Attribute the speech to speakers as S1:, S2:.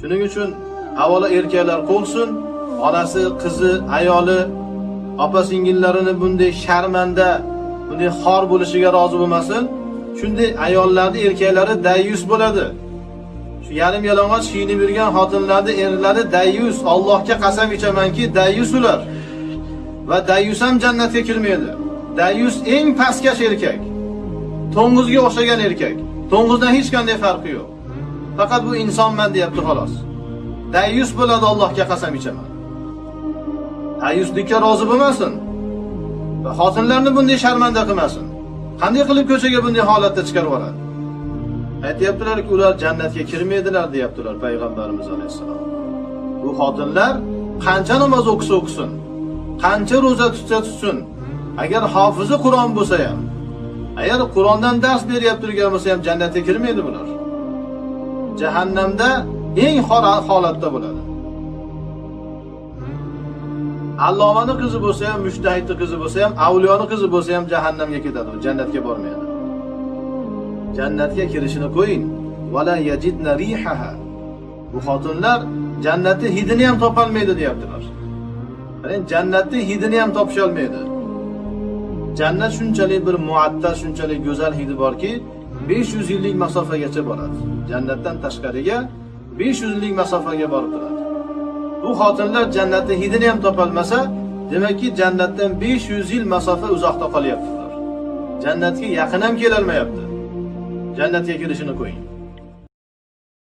S1: Shuning uchun avvalo erkaklar qo'lsin, onasi, qizi, ayoli, opa singillarini bunday sharmanda, bunday xor bo'lishiga rozi bo'lmasin. Shunday ayollarni erkaklari dayyus bo'ladi. Shu yarim yalang'och kiyinib yurgan xotinlarni erlari dayyus. Allohga qasam ichamanki, dayyus ular. Va dayyus ham jannatga kirmaydi. Dayyus eng pastkash erkak. To'ng'izga o'xshagan erkak. To'ng'izdan hech qanday farqi yo'q. Faqat bu insonman deyapti xolos. Dayyus bo'ladi Allohga qasam ichaman. Dayyuslikka rozi bo'lmasin. Va xotinlarni bunday sharmanda qilmasin. Qanday qilib ko'chaga bunday holatda chiqarib yuboradi? Aytyaptilarki, ular jannatga kirmaydilar, deyaptilar payg'ambarimiz alayhissalom. Bu xotinlar qancha namoz o'qisa o'qisin, qancha ro'za tutsa tutsin, agar hofizi Qur'on bo'lsa ham, agar Qur'ondan dars beryapti turgan bo'lsa ham jannatga kirmaydi bular. Jahannamda eng xor holatda bo'ladi. allomani qizi bo'lsa ham, mushtahidni qizi bo'lsa ham, avliyoni qizi bo'lsa ham jahannamga ketadi, jannatga bormaydi. Jannatga kirishini qo'ying. Wala yajidna rihaha. Bu xotinlar jannatni hidini ham topolmaydi deyaptilar. qarang jannatni hidini ham topisha olmaydi. Jannat shunchalik bir muattal, shunchalik go'zal hidi borki, 500 yillik masofagacha boradi. Jannatdan tashqariga 500 yillik masofaga borib turadi. Bu xotinlar jannatni hidini ham topolmasa, demakki jannatdan 500 yil masofa uzoqda qolyaptilar. Jannatga yaqin ham kelolmayapti. Jannatga kirishini qo'ying.